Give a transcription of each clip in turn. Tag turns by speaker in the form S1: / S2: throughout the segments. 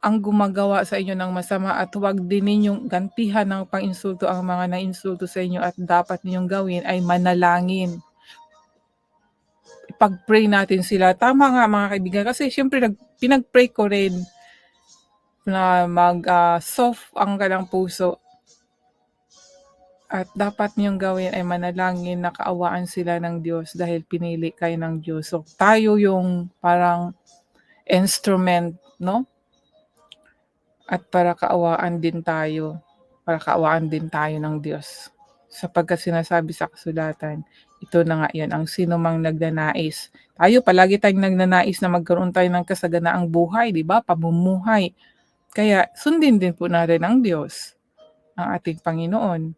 S1: ang gumagawa sa inyo ng masama at huwag din ninyong gantihan ng pang-insulto ang mga nainsulto sa inyo at dapat ninyong gawin ay manalangin. Ipag-pray natin sila. Tama nga mga kaibigan kasi syempre nag, pinag-pray ko rin na mag ah, soft ang kanang puso at dapat niyong gawin ay manalangin na kaawaan sila ng Diyos dahil pinili kayo ng Diyos. So, tayo yung parang instrument, no? At para kaawaan din tayo, para kaawaan din tayo ng Diyos. Sapagkat sinasabi sa kasulatan, ito na nga yan, ang sino mang nagnanais. Tayo, palagi tayong nagnanais na magkaroon tayo ng kasaganaang buhay, di ba? Pamumuhay. Kaya sundin din po natin ang Diyos, ang ating Panginoon.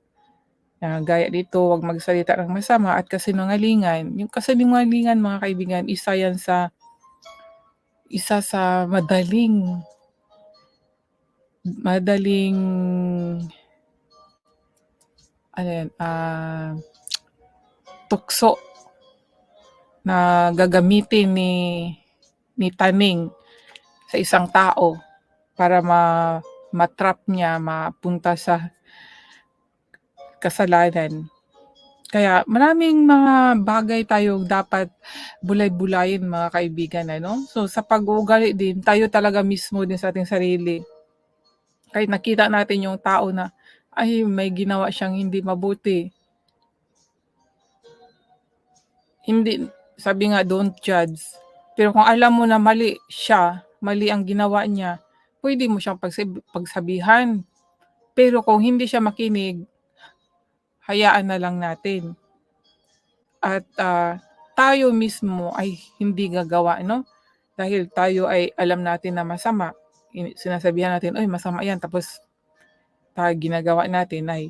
S1: Na gaya dito, huwag magsalita ng masama at kasinungalingan. Yung kasinungalingan, mga kaibigan, isa yan sa isa sa madaling madaling ano yan, ah, tukso na gagamitin ni ni Taning sa isang tao para ma matrap niya, mapunta sa kasalanan. Kaya maraming mga bagay tayo dapat bulay-bulayin mga kaibigan ano. So sa pag-uugali din, tayo talaga mismo din sa ating sarili. Kahit nakita natin yung tao na ay may ginawa siyang hindi mabuti. Hindi sabi nga don't judge. Pero kung alam mo na mali siya, mali ang ginawa niya, pwede mo siyang pagsab- pagsabihan. Pero kung hindi siya makinig, hayaan na lang natin. At ah, tayo mismo ay hindi gagawa, no? Dahil tayo ay alam natin na masama. In- Sinasabihan natin, oy masama yan. Tapos tayo ginagawa natin ay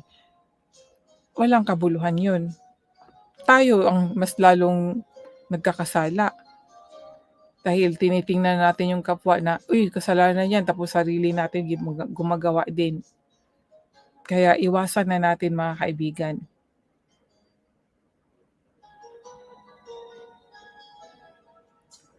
S1: walang kabuluhan yun. Tayo ang mas lalong nagkakasala. Dahil tinitingnan natin yung kapwa na, uy, kasalanan yan. Tapos sarili natin gumag- gumagawa din. Kaya iwasan na natin mga kaibigan.